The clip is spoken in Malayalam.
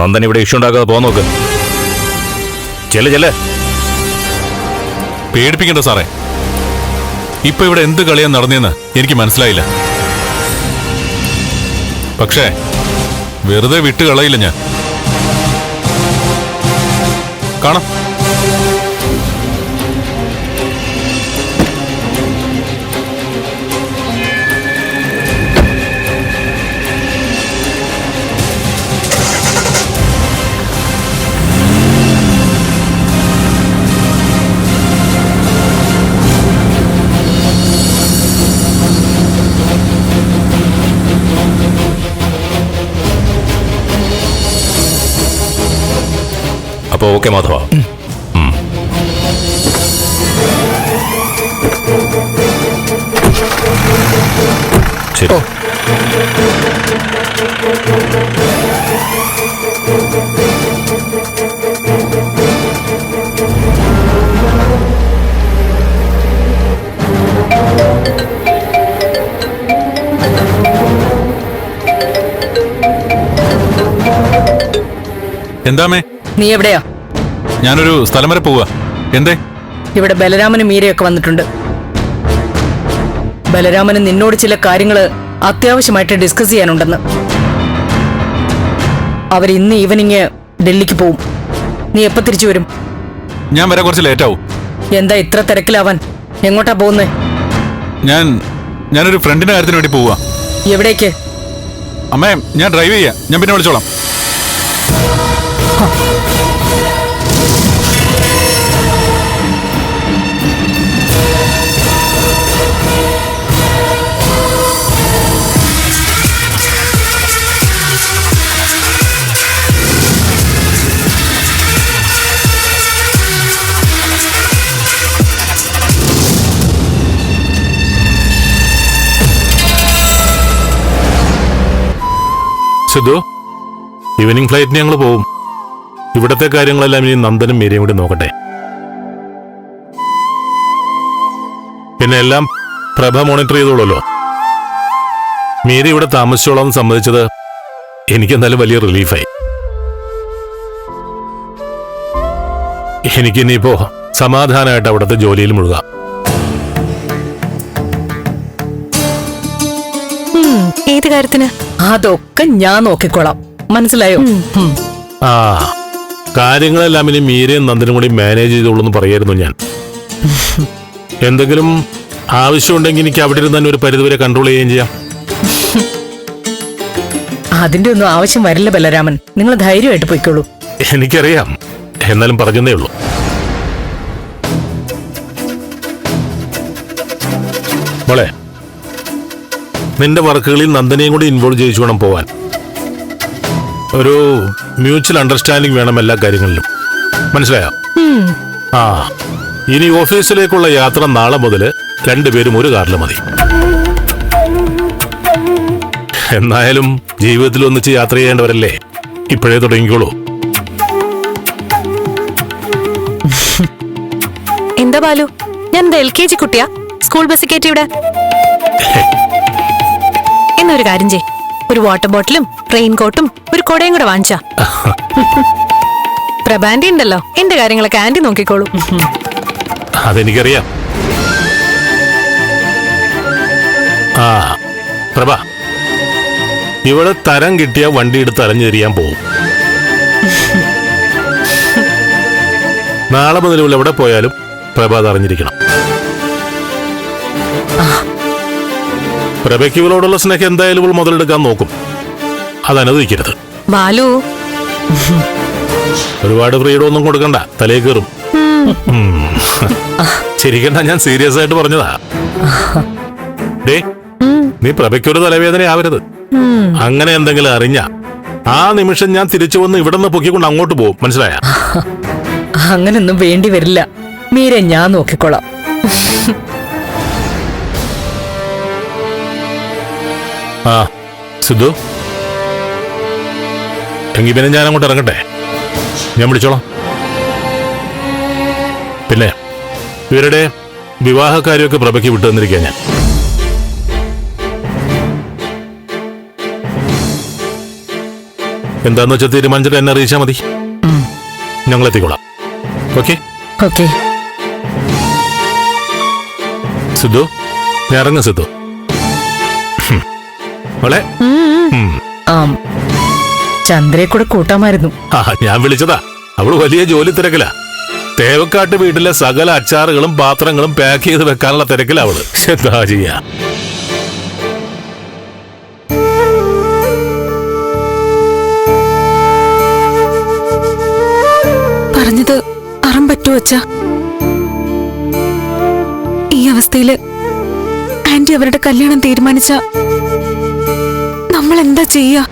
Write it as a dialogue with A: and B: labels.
A: നന്ദൻ ഇവിടെ ഇഷ്യൂ ഉണ്ടാക്കാതെ പോകാൻ നോക്ക്. ചെല്ല് ചെല്ല്.
B: പേടിപ്പിക്കണ്ട സാറേ. ഇപ്പൊ ഇവിടെ എന്ത് കളിയാൻ നടന്നെന്ന് എനിക്ക് മനസ്സിലായില്ല. പക്ഷേ വെറുതെ വിട്ട് കളയില്ല ഞാൻ. കാണാം.
A: അപ്പൊ ഓക്കെ മാധവ. ശരി.
B: എന്താമേ
C: നീ എവിടെയാ?
B: ഞാനൊരു സ്ഥലം വരെ പോവാ. എന്തേ?
C: ഇവിടെ ബലരാമനും മീരയൊക്കെ വന്നിട്ടുണ്ട്. ബലരാമന് നിന്നോട് ചില കാര്യങ്ങൾ അത്യാവശ്യമായിട്ട് ഡിസ്കസ് ചെയ്യാനുണ്ടെന്ന്. അവർ ഇന്ന് ഈവനിങ് ഡൽഹിക്ക് പോവും. നീ എപ്പോ തിരിച്ചു വരും?
B: ഞാൻ വരെ കുറച്ച് ലേറ്റ് ആവും
C: എന്താ ഇത്ര തിരക്കിലാവാൻ? എങ്ങോട്ടാ പോകുന്നേ?
B: ഞാൻ ഞാനൊരു ഫ്രണ്ടിന്റെ കാര്യത്തിന് വേണ്ടി പോവാ.
C: എവിടേക്ക്?
B: അമ്മേ ഞാൻ ഡ്രൈവ് ചെയ്യാം. ഞാൻ പിന്നെ വിളിച്ചോളാം.
D: സിദ്ധു ഈവനിങ് ഫ്ലൈറ്റിന് ഞങ്ങൾ പോവും. ഇവിടത്തെ കാര്യങ്ങളെല്ലാം ഇനി നന്ദനും മീരയും കൂടി നോക്കട്ടെ. പിന്നെ എല്ലാം പ്രഭ മോണിറ്റർ ചെയ്തോളൂല്ലോ മീര ഇവിടെ താമസിച്ചോളാം എന്ന് സമ്മതിച്ചത് എനിക്കെന്തായാലും വലിയ റിലീഫായി എനിക്കിനിയിപ്പോ സമാധാനമായിട്ട് അവിടുത്തെ ജോലിയിൽ മുഴുകാം.
E: ഏത് കാര്യത്തിന്?
C: അതൊക്കെ ഞാൻ നോക്കിക്കോളാം. മനസ്സിലായോ?
D: ആ കാര്യങ്ങളെല്ലാം ഇനി മീരയും നന്ദനും കൂടി മാനേജ് ചെയ്തോളൂ എന്ന് പറയായിരുന്നു ഞാൻ. എന്തെങ്കിലും ആവശ്യമുണ്ടെങ്കിൽ എനിക്ക് അവിടെ ഇരുന്ന് തന്നെ ഒരു പരിധിവരെ കൺട്രോൾ ചെയ്യുകയും ചെയ്യാം.
C: അതിന്റെ ഒന്നും ആവശ്യം വരില്ല ബലരാമൻ. നിങ്ങൾ ധൈര്യമായിട്ട് പോയിക്കോളൂ.
D: എനിക്കറിയാം. എന്നാലും പറഞ്ഞതേ ഉള്ളൂ. മോളെ നിന്റെ വർക്കുകളിൽ നന്ദനെയും കൂടി ഇൻവോൾവ് ചെയ്യിച്ചു വേണം പോവാൻ. ഒരു മ്യൂച്വൽ അണ്ടർസ്റ്റാൻഡിംഗ് വേണം എല്ലാ കാര്യങ്ങളിലും. മനസ്സിലായോ? ആ. ഇനി ഓഫീസിലേക്കുള്ള യാത്ര നാളെ മുതൽ രണ്ടുപേരും ഒരു കാറിൽ മതി. എന്നായാലും ജീവിതത്തിൽ ഒന്നിച്ച് യാത്ര ചെയ്യേണ്ടവരല്ലേ? ഇപ്പോഴേ തുടങ്ങിക്കോളൂ.
E: എന്താ ബാലു? ഞാൻ എൽ കെ ജി കുട്ടിയാ? സ്കൂൾ ബസ് കയറ്റി ഇവിടെ. എന്നൊരു കാര്യം ചെയ് ഒരു വാട്ടർ ബോട്ടിലും റെയിൻ കോട്ടും ഒരു കൊടയും കൂടെ വാങ്ങിച്ചാ. പ്രഭാന്റി ഉണ്ടല്ലോ. എന്റെ കാര്യങ്ങളൊക്കെ ആന്റി നോക്കിക്കോളൂ.
D: അതെനിക്കറിയാം. ആ പ്രഭ. ഇവിടെ തരം കിട്ടിയ വണ്ടി എടുത്ത് അലഞ്ഞു പോകും പോവും. നാളെ മുതൽ ഇവിടെ എവിടെ പോയാലും പ്രഭാത് അറിഞ്ഞിരിക്കണം. പ്രഭയ്ക്ക് ഇവളോടുള്ള സ്നേഹം എന്തായാലും ഇവൾ മുതലെടുക്കാൻ നോക്കും. അത് അനുവദിക്കരുത്.
E: ബാലു.
D: ഒരുപാട് ഫ്രീഡം ഒന്നും കൊടുക്കണ്ട. തലേ കയറും ശരിക്കണ്ട ഞാൻ സീരിയസ് ആയിട്ട് പറഞ്ഞതാ. ഡേ നീ പ്രഭയ്ക്കൊരു തലവേദന ആവരുത്. അങ്ങനെ എന്തെങ്കിലും അറിഞ്ഞ ആ നിമിഷം ഞാൻ തിരിച്ചു വന്ന് ഇവിടെ നിന്ന് പൊക്കിക്കൊണ്ട് അങ്ങോട്ട് പോകും. മനസ്സിലായ?
C: അങ്ങനൊന്നും വേണ്ടി വരില്ല. മീരെ ഞാൻ നോക്കിക്കോളാം.
D: ആ സിദ്ധു. എങ്കിൽ പിന്നെ ഞാൻ അങ്ങോട്ട് ഇറങ്ങട്ടെ? ഞാൻ വിളിച്ചോളാം. പിന്നെ ഇവരുടെ വിവാഹക്കാര്യമൊക്കെ പ്രഭയ്ക്ക് വിട്ടു തന്നിരിക്കുക ഞാൻ. എന്താന്ന് വെച്ചാൽ തീരുമാനിച്ചിട്ട് എന്നെ അറിയിച്ചാൽ മതി. ഞങ്ങൾ എത്തിക്കോളാം ഓക്കെ?
C: ഓക്കെ.
D: സിദ്ധു ഞാൻ ഇറങ്ങും സിദ്ധു. മോളെ.
C: ആം. ചന്ദ്രയെ കൂടെ കൂട്ടാമായിരുന്നു.
D: ആ ഞാൻ വിളിച്ചതാ. അവൾ വലിയ ജോലി തിരക്കിലാ. തേവക്കാട്ട് വീട്ടിലെ സകല അച്ചാറുകളും പാത്രങ്ങളും പാക്ക് ചെയ്ത് വെക്കാനുള്ള തിരക്കില അവൾ. എന്താ ചെയ്യാ?
F: പറഞ്ഞത് അറം പറ്റുമോ അച്ഛ? ഈ അവസ്ഥയിൽ ആന്റി അവരുടെ കല്യാണം തീരുമാനിച്ച നമ്മൾ എന്താ ചെയ്യാ?